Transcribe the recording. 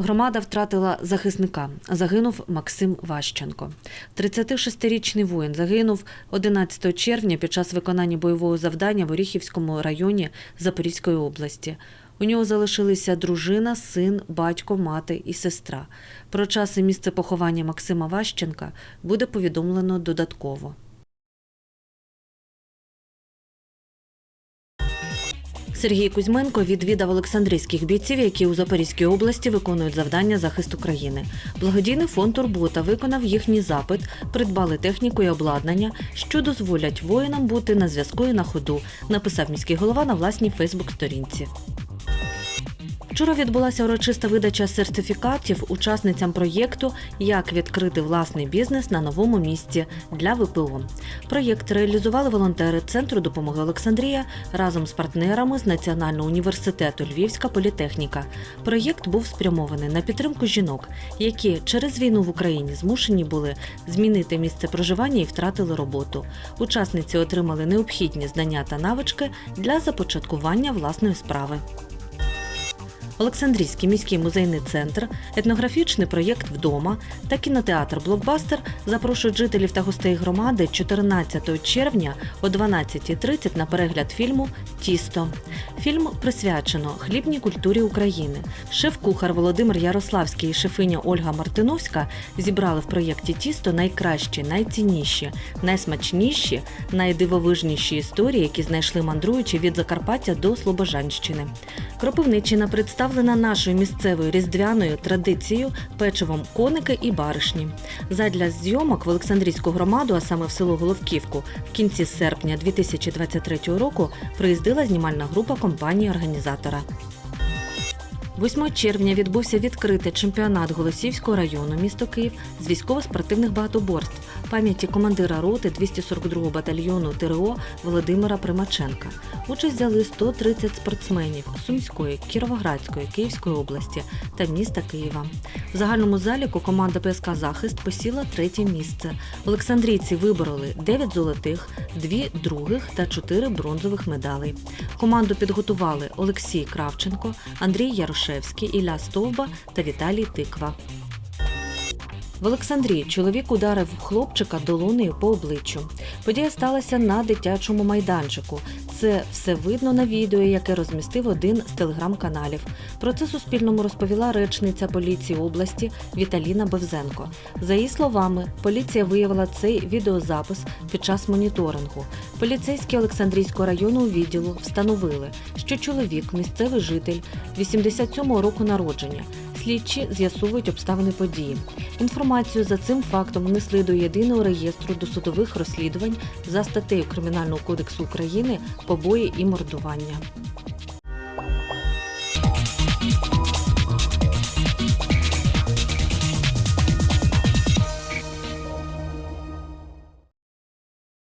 Громада втратила захисника. Загинув Максим Ващенко. 36-річний воїн загинув 11 червня під час виконання бойового завдання в Оріхівському районі Запорізької області. У нього залишилися дружина, син, батько, мати і сестра. Про час і місце поховання Максима Ващенка буде повідомлено додатково. Сергій Кузьменко відвідав Олександрійських бійців, які у Запорізькій області виконують завдання захисту країни. Благодійний фонд Турбота виконав їхній запит, придбали техніку і обладнання, що дозволять воїнам бути на зв'язку і на ходу, написав міський голова на власній Фейсбук-сторінці. Вчора відбулася урочиста видача сертифікатів учасницям проєкту Як відкрити власний бізнес на новому місці для ВПО. Проєкт реалізували волонтери Центру допомоги Олександрія разом з партнерами з Національного університету Львівська політехніка. Проєкт був спрямований на підтримку жінок, які через війну в Україні змушені були змінити місце проживання і втратили роботу. Учасниці отримали необхідні знання та навички для започаткування власної справи. Олександрійський міський музейний центр, етнографічний проєкт вдома та кінотеатр Блокбастер запрошують жителів та гостей громади 14 червня о 12.30 на перегляд фільму Тісто. Фільм присвячено хлібній культурі України. Шеф-кухар Володимир Ярославський і шефиня Ольга Мартиновська зібрали в проєкті Тісто найкращі, найцінніші, найсмачніші, найдивовижніші історії, які знайшли мандруючи від Закарпаття до Слобожанщини. Кропивниччина представлена нашою місцевою різдвяною традицією печивом коники і баришні. Задля зйомок в Олександрійську громаду, а саме в село Головківку, в кінці серпня 2023 року приїздила знімальна група компанії-організатора. 8 червня відбувся відкритий чемпіонат Голосівського району місто Київ з військово-спортивних багатоборств пам'яті командира роти 242-го батальйону ТРО Володимира Примаченка. Участь взяли 130 спортсменів Сумської, Кіровоградської, Київської області та міста Києва. В загальному заліку команда ПСК Захист посіла третє місце. Олександрійці вибороли 9 золотих, 2 других та 4 бронзових медалей. Команду підготували Олексій Кравченко, Андрій Ярошевський, Ілля Стовба та Віталій Тиква. В Олександрії чоловік ударив хлопчика долонею по обличчю. Подія сталася на дитячому майданчику. Це все видно на відео, яке розмістив один з телеграм-каналів. Про це Суспільному розповіла речниця поліції області Віталіна Бевзенко. За її словами, поліція виявила цей відеозапис під час моніторингу. Поліцейські Олександрійського районного відділу встановили, що чоловік місцевий житель 87-го року народження. Слідчі з'ясовують обставини події. Інформацію за цим фактом внесли до єдиного реєстру досудових розслідувань за статтею Кримінального кодексу України побої і мордування.